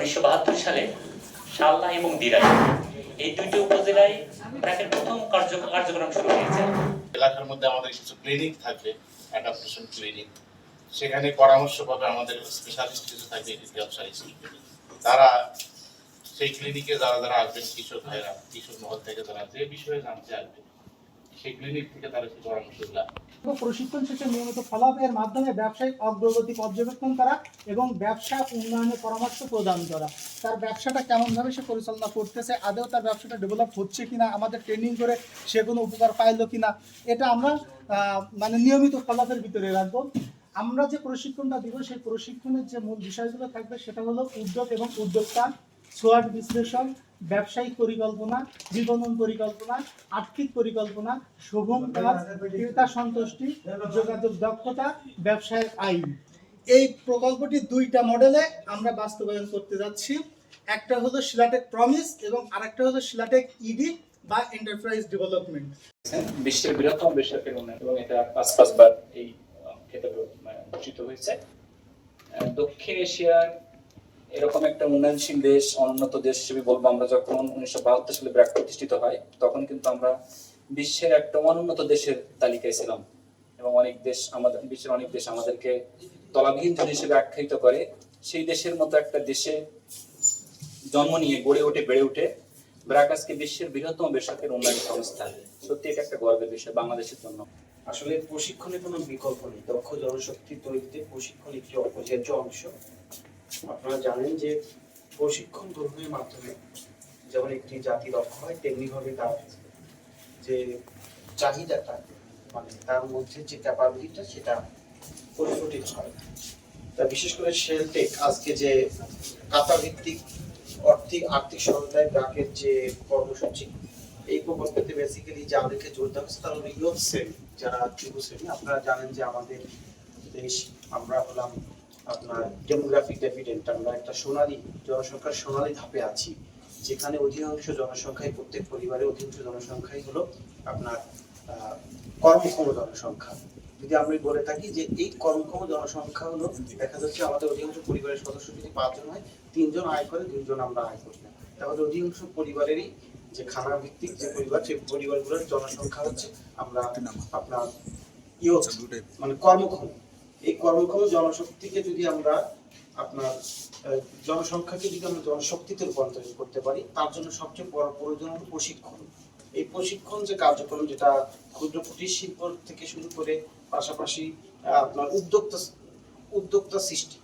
উনিশশো বাহাত্তর সালে শাল্লা এবং দিরাই এই দুইটি উপজেলায় ব্র্যাকের প্রথম কার্য কার্যক্রম শুরু হয়েছে। এলাকার মধ্যে আমাদের কিছু ক্লিনিক থাকবে অ্যাডাপ্টেশন ক্লিনিক। সেখানে পরামর্শ পাবে আমাদের স্পেশালিস্ট কিছু থাকবে তারা সেই ক্লিনিকে যারা যারা আসবেন কিশোর ভাইরা কিশোর মহল থেকে যারা যে বিষয়ে জানতে আসবে প্রশিক্ষণ শেষে নিয়মিত ফলাফলের মাধ্যমে ব্যবসায়িক অগ্রগতি পর্যবেক্ষণ করা এবং ব্যবসা উন্নয়নের পরামর্শ প্রদান করা। তার ব্যবসাটা কেমনভাবে সে পরিচালনা করতেছে, আদৌ তার ব্যবসাটা ডেভেলপ হচ্ছে কিনা, আমাদের ট্রেনিং করে সে কোনো উপকার পাইলো কিনা, এটা আমরা মানে নিয়মিত ফলাফের ভিতরে রাখব। আমরা যে প্রশিক্ষণটা দিব, সেই প্রশিক্ষণের যে মূল বিষয়গুলো থাকবে সেটা হলো উদ্যোগ এবং উদ্যোক্তা। সোয়াট বিশ্লেষণ, ব্যবসায়িক পরিকল্পনা বিপণন পরিকল্পনা, আর্থিক পরিকল্পনা, শোভন কাজ, ক্রেতা সন্তুষ্টি, যোগাযোগ দক্ষতা, ব্যবসায়ের আইন। এই প্রকল্পটি দুইটা মডেলে আমরা বাস্তবায়ন করতে যাচ্ছি। একটা হলো শিলাটেক প্রমিস এবং আরেকটা হলো শিলাটেক ইডি বা এন্টারপ্রাইজ ডেভেলপমেন্ট। বিশ্বের বৃহত্তম বেসরকারি উন্নয়ন এবং এটা পাঁচ, পাঁচবার এই ক্ষেত্রে মানে হয়েছে। দক্ষিণ এশিয়ার এরকম একটা উন্নয়নশীল দেশ, অনুন্নত দেশ হিসেবে বলব আমরা, যখন উনিশশো বাহাত্তর সালে ব্র্যাক প্রতিষ্ঠিত হয়, তখন কিন্তু আমরা বিশ্বের একটা অনুন্নত দেশের তালিকায় ছিলাম এবং অনেক দেশ আমাদের, বিশ্বের অনেক দেশ আমাদেরকে তলাবিহীন দেশ হিসেবে আখ্যায়িত করে, সেই দেশের মতো একটা দেশে জন্ম নিয়ে গড়ে ওঠে, বেড়ে ওঠে। ব্র্যাক আজকে বিশ্বের বৃহত্তম বেসরকারি উন্নয়ন সংস্থা। সত্যি এটা একটা গর্বের বিষয় বাংলাদেশের জন্য। আসলে প্রশিক্ষণের কোনো বিকল্প নেই। দক্ষ জনশক্তি তৈরিতে প্রশিক্ষণ একটি অপরিহার্য অংশ। আপনারা জানেন যে প্রশিক্ষণ গ্রহণের মাধ্যমে যেমন একটি জাতি দক্ষ হয় তেমনি ভাবে তার যে চাহিদাটা মানে তার মধ্যে যে ক্যাপাবিলিটিটা সেটা পরিফুটিত হয়। তা বিশেষ করে শেলটেক আজকে যে কাতা ভিত্তিক আর্থিক আর্থিক সহায়তায় ব্রাকের যে কর্মসূচি, এই প্রকল্পতে বেসিক্যালি যে আমাদেরকে জোর দেওয়া হচ্ছে তারা হলো ইয়ুথ শ্রেণি যারা যুব শ্রেণি আপনারা জানেন যে আমাদের দেশ, আমরা হলাম আপনার ডেমোগ্রাফিক ডেফিডেন্ট আমরা একটা সোনালী জনসংখ্যার সোনালী ধাপে আছি, যেখানে অধিকাংশ জনসংখ্যাই প্রত্যেক পরিবারে অধিকাংশ জনসংখ্যাই হলো আপনার কর্মক্ষম জনসংখ্যা। যদি আমি বলে থাকি যে এই কর্মক্ষম জনসংখ্যা হলো, দেখা যাচ্ছে আমাদের অধিকাংশ পরিবারের সদস্য যদি পাঁচজন হয়, তিনজন আয় করে, দুইজন আমরা আয় করি না। তাহলে অধিকাংশ পরিবারেরই যে খানা ভিত্তিক যে পরিবার, সেই পরিবারগুলোর জনসংখ্যা হচ্ছে আমরা আপনার মানে কর্মক্ষম। এই কর্মক্ষম জনশক্তিকে যদি আমরা আপনার জনসংখ্যাকে যদি আমরা জনশক্তিতে রূপান্তরিত করতে পারি, তার জন্য সবচেয়ে বড় প্রয়োজন হলো প্রশিক্ষণ এই প্রশিক্ষণ যে কার্যক্রম, যেটা ক্ষুদ্র কুটির শিল্প থেকে শুরু করে পাশাপাশি আপনার উদ্যোক্তা উদ্যোক্তা সৃষ্টি